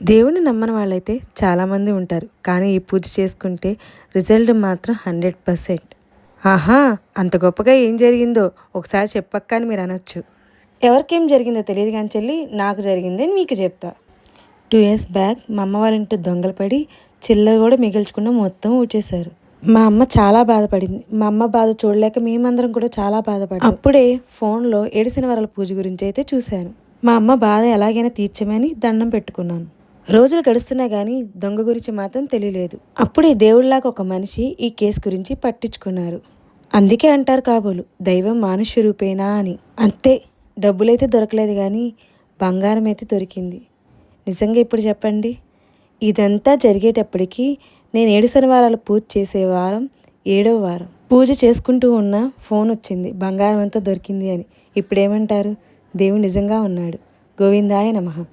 దేవుని నమ్మని వాళ్ళైతే చాలామంది ఉంటారు. కానీ ఈ పూజ చేసుకుంటే రిజల్ట్ మాత్రం హండ్రెడ్ పర్సెంట్. ఆహా అంత గొప్పగా ఏం జరిగిందో? ఒకసారి చెప్పక్క అని మీరు అనొచ్చు. ఎవరికేం జరిగిందో తెలియదు కానీ చెల్లి నాకు జరిగింది అని మీకు చెప్తా. టూ ఇయర్స్ బ్యాక్ మా అమ్మ వాళ్ళ ఇంటి దొంగలు పడి చిల్లర కూడా మిగిల్చకుండా మొత్తం ఊచేశారు మా అమ్మ చాలా బాధపడింది. మా అమ్మ బాధ చూడలేక మేమందరం కూడా చాలా బాధపడి అప్పుడే ఫోన్లో ఏడిసిన వరాల పూజ గురించి అయితే చూశాను. మా అమ్మ బాధ ఎలాగైనా తీర్చమని దండం పెట్టుకున్నాను. రోజులు గడుస్తున్నా కానీ దొంగ గురించి మాత్రం తెలియలేదు. అప్పుడే దేవుళ్ళాగా ఒక మనిషి ఈ కేసు గురించి పట్టించుకున్నారు. అందుకే అంటారు కాబోలు దైవం మానుష్య రూపేనా అని. అంతే డబ్బులైతే దొరకలేదు కానీ బంగారం అయితే దొరికింది. నిజంగా ఇప్పుడు చెప్పండి? ఇదంతా జరిగేటప్పటికీ నేను ఏడు శనివారాలు పూజ చేసే వారం ఏడవ వారం. పూజ చేసుకుంటూ ఉన్న ఫోన్ వచ్చింది బంగారం అంతా దొరికింది అని. ఇప్పుడేమంటారు? దేవుడు నిజంగా ఉన్నాడు. గోవిందాయ నమః.